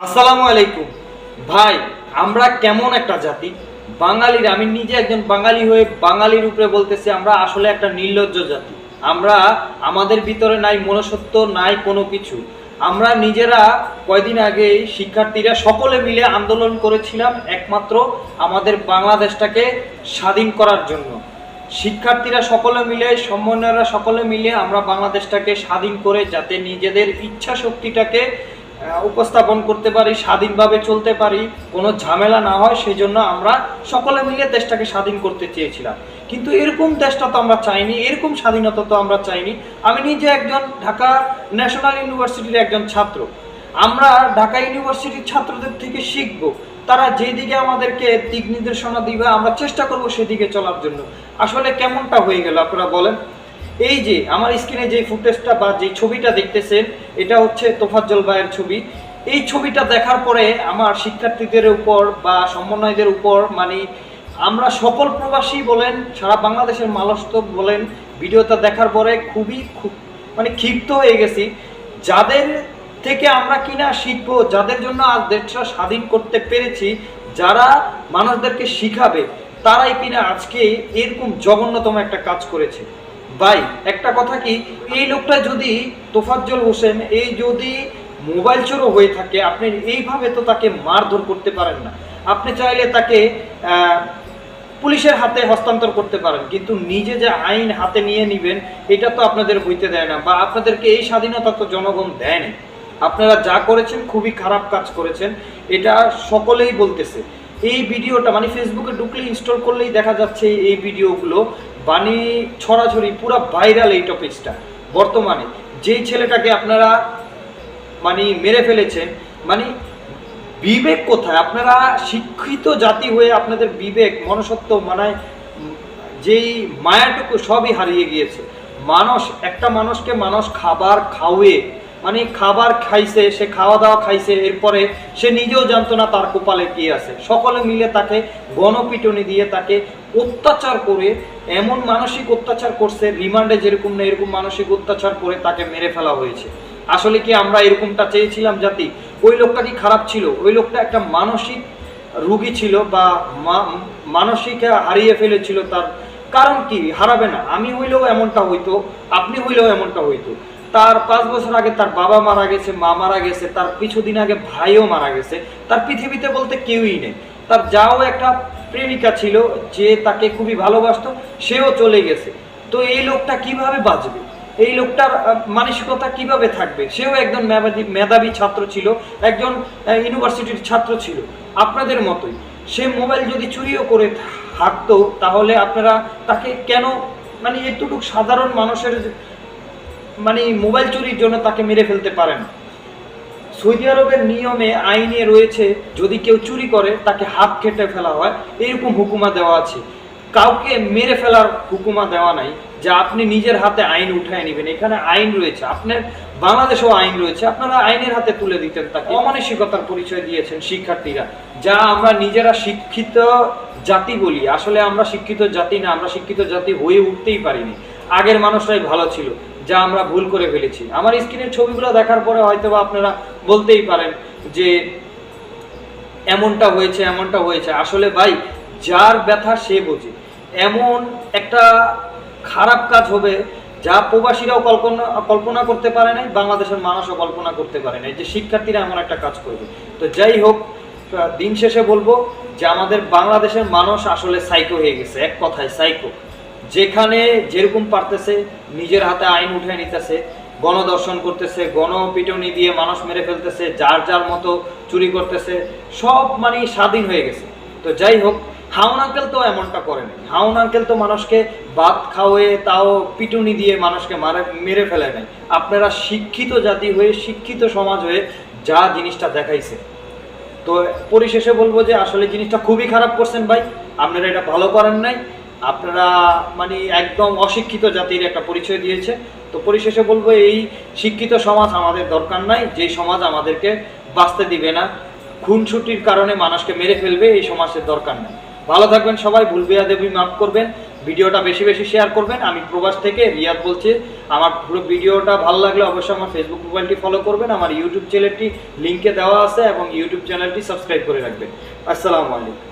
আসসালামু আলাইকুম। ভাই, আমরা কেমন একটা জাতি? বাঙালির, আমি নিজে একজন বাঙালি হয়ে বাঙালির উপরে বলতেছি, আমরা আসলে একটা নির্লজ্জ জাতি। আমরা, আমাদের ভিতরে নাই মনসত্ব নাই কোনো কিছু। আমরা নিজেরা কয়দিন আগে শিক্ষার্থীরা সকলে মিলে আন্দোলন করেছিলাম, একমাত্র আমাদের বাংলাদেশটাকে স্বাধীন করার জন্য। শিক্ষার্থীরা সকলে মিলে সমন্বয়রা সকলে মিলে আমরা বাংলাদেশটাকে স্বাধীন করে যাতে নিজেদের ইচ্ছা শক্তিটাকে উপস্থাপন করতে পারি, স্বাধীনভাবে চলতে পারি, কোনো ঝামেলা না হয় সেই জন্য আমরা সকলে মিলে দেশটাকে স্বাধীন করতে চেয়েছিলাম। কিন্তু এরকম দেশটা তো আমরা চাইনি, এরকম স্বাধীনতা তো আমরা চাইনি। আমি নিজে একজন ঢাকা ন্যাশনাল ইউনিভার্সিটির একজন ছাত্র। আমরা ঢাকা ইউনিভার্সিটির ছাত্রদের থেকে শিখব, তারা যেদিকে আমাদেরকে দিক নির্দেশনা দিবে, আমরা চেষ্টা করব সেদিকে চলার জন্য। আসলে কেমনটা হয়ে গেল, আপনারা বলেন? এই যে, আমার স্ক্রিনে যে ফুটেজটা বা যে ছবিটা দেখতেছেন, এটা হচ্ছে তোফাজ্জল ভাইয়ের ছবি। এই ছবিটা দেখার পরে আমার শিক্ষার্থীদের উপর বা সমন্বয়দের উপর মানে আমরা সকল প্রবাসী বলেন, সারা বাংলাদেশের মানুষ বলেন, ভিডিওটা দেখার পরে খুবই খুব মানে ক্ষিপ্ত হয়ে গেছি। যাদের থেকে আমরা কিনা শিখব, যাদের জন্য আজ দেশটা স্বাধীন করতে পেরেছি, যারা মানুষদেরকে শিখাবে, তারাই কিনা আজকে এরকম জঘন্যতম একটা কাজ করেছে। ভাই, একটা কথা কি, এই লোকটা যদি তোফাজ্জল হোসেন, এই যদি মোবাইল চোরও হয়ে থাকে, আপনি এইভাবে তো তাকে মারধর করতে পারেন না। আপনি চাইলে তাকে পুলিশের হাতে হস্তান্তর করতে পারেন, কিন্তু নিজে যে আইন হাতে নিয়ে নিবেন, এটা তো আপনাদের বইতে দেয় না, বা আপনাদেরকে এই স্বাধীনতা তো জনগণ দেয়নি। আপনারা যা করেছেন, খুবই খারাপ কাজ করেছেন, এটা সকলেই বলতেছে। এই ভিডিওটা মানে ফেসবুকে ঢুকলে ইনস্টল করলেই দেখা যাচ্ছে এই ভিডিওগুলো। বানি ছড়াছড়ি পুরা ভাইরাল এই টপিকসটা বর্তমানে যেই ছেলেটাকে আপনারা মানে মেরে ফেলেছেন মানে বিবেক কোথায়? আপনারা শিক্ষিত জাতি হয়ে আপনাদের বিবেক মনসত্ব মানে যেই মায়াটুকু সবই হারিয়ে গিয়েছে। মানুষ, একটা মানুষকে মানুষ খাবার খাওয়ে মানে খাবার খাইছে, সে খাওয়া দাওয়া খাইছে, এরপরে সে নিজেও জানতো না তার কপালে কি আছে। সকলে মিলে তাকে গণপিটনি দিয়ে তাকে অত্যাচার করে, এমন মানসিক অত্যাচার করছে, রিমান্ডে যেরকম না এরকম মানসিক অত্যাচার করে তাকে মেরে ফেলা হয়েছে। আসলে কি আমরা এরকমটা চেয়েছিলাম জাতি? ওই লোকটা কি খারাপ ছিল? ওই লোকটা একটা মানসিক রুগী ছিল বা মানসিক হারিয়ে ফেলেছিল তার। কারণ কি? হারাবে না। আমি হইলেও এমনটা হইতো, আপনি হইলেও এমনটা হইতো। তার পাঁচ বছর আগে তার বাবা মারা গেছে, মা মারা গেছে, তার কিছুদিন আগে ভাইও মারা গেছে। তার পৃথিবীতে বলতে কেউই নেই। তার যাও একটা প্রেমিকা ছিল, যে তাকে খুবই ভালোবাসতো, সেও চলে গেছে। তো এই লোকটা কীভাবে বাঁচবে? এই লোকটার মানসিকতা কীভাবে থাকবে? সেও একজন মেধাবী মেধাবী ছাত্র ছিল, একজন ইউনিভার্সিটির ছাত্র ছিল, আপনাদের মতোই। সে মোবাইল যদি চুরিও করে থাকতো, তাহলে আপনারা তাকে কেন মানে এতটুকু সাধারণ মানুষের মানে মোবাইল চুরির জন্য তাকে মেরে ফেলতে পারেন সৌদি আরবের নিয়মে, আইনে রয়েছে, যদি কেউ চুরি করে, তাকে হাত কেটে ফেলা হয়। এরকম হুকুমা দেওয়া আছে। কাউকে মেরে ফেলার হুকুমা দেওয়া নাই, যে আপনি নিজের হাতে আইন উঠায় নেবেন। এখানে আইন রয়েছে। আপনার, বাংলাদেশেও আইন রয়েছে। আপনারা আইনের হাতে তুলে দিতেন তাকে। অমানসিকতার পরিচয় দিয়েছেন শিক্ষার্থীরা। যা আমরা নিজেরা শিক্ষিত জাতি বলি। আসলে আমরা শিক্ষিত জাতি না, আমরা শিক্ষিত জাতি হয়ে উঠতেই পারিনি। আগের মানুষরাই ভালো ছিল। যা আমরা ভুল করে ফেলেছি। আমার স্ক্রিনের ছবিগুলো দেখার পরে হয়তো আপনারা বলতেই পারেন যে এমনটা হয়েছে এমনটা হয়েছে। আসলে ভাই, যার ব্যথা সে বোঝে। এমন একটা খারাপ কাজ হবে যা প্রবাসীরাও কল্পনা কল্পনা করতে পারে নাই, বাংলাদেশের মানুষও কল্পনা করতে পারে নাই যে শিক্ষার্থীরা এমন একটা কাজ করবে। তো যাই হোক দিন শেষে বলব যে আমাদের বাংলাদেশের মানুষ আসলে সাইকো হয়ে গেছে, এক কথায় সাইকো যেখানে যেরকম পারতেছে, নিজের হাতে আইন উঠে নিতেছে, গণদর্শন করতেছে, গণপিটনি দিয়ে মানুষ মেরে ফেলতেছে, যার যার মতো চুরি করতেছে, সব মানে স্বাধীন হয়ে গেছে। তো যাই হোক হাউন আঙ্কেল তো এমনটা করেনি হাউন আঙ্কেল তো মানুষকে ভাত খাওয়ে, তাও পিটুনি দিয়ে মানুষকে মারে, মেরে ফেলে নাই। আপনারা শিক্ষিত জাতি হয়ে, শিক্ষিত সমাজ হয়ে যা জিনিসটা দেখাইছে। তো পরিশেষে বলব যে আসলে জিনিসটা খুবই খারাপ করছেন ভাই। আপনারা এটা ভালো করেন নাই। আপনারা মানে একদম অশিক্ষিত জাতির একটা পরিচয় দিয়েছে। তো পরিশেষে বলব, এই শিক্ষিত সমাজ আমাদের দরকার নাই, যে সমাজ আমাদেরকে বাঁচতে দিবে না। খুনসুটির কারণে মানুষকে মেরে ফেলবে, এই সমাজের দরকার নেই। ভালো থাকবেন সবাই, ভুল দেবী মাফ করবেন। ভিডিওটা বেশি বেশি শেয়ার করবেন। আমি প্রবাস থেকে রিয়াদ বলছি। আমার পুরো ভিডিওটা ভালো লাগলে অবশ্যই আমার ফেসবুক মোবাইলটি ফলো করবেন। আমার ইউটিউব চ্যানেলটি লিঙ্কে দেওয়া আছে এবং ইউটিউব চ্যানেলটি সাবস্ক্রাইব করে রাখবেন। আসসালামু আলাইকুম।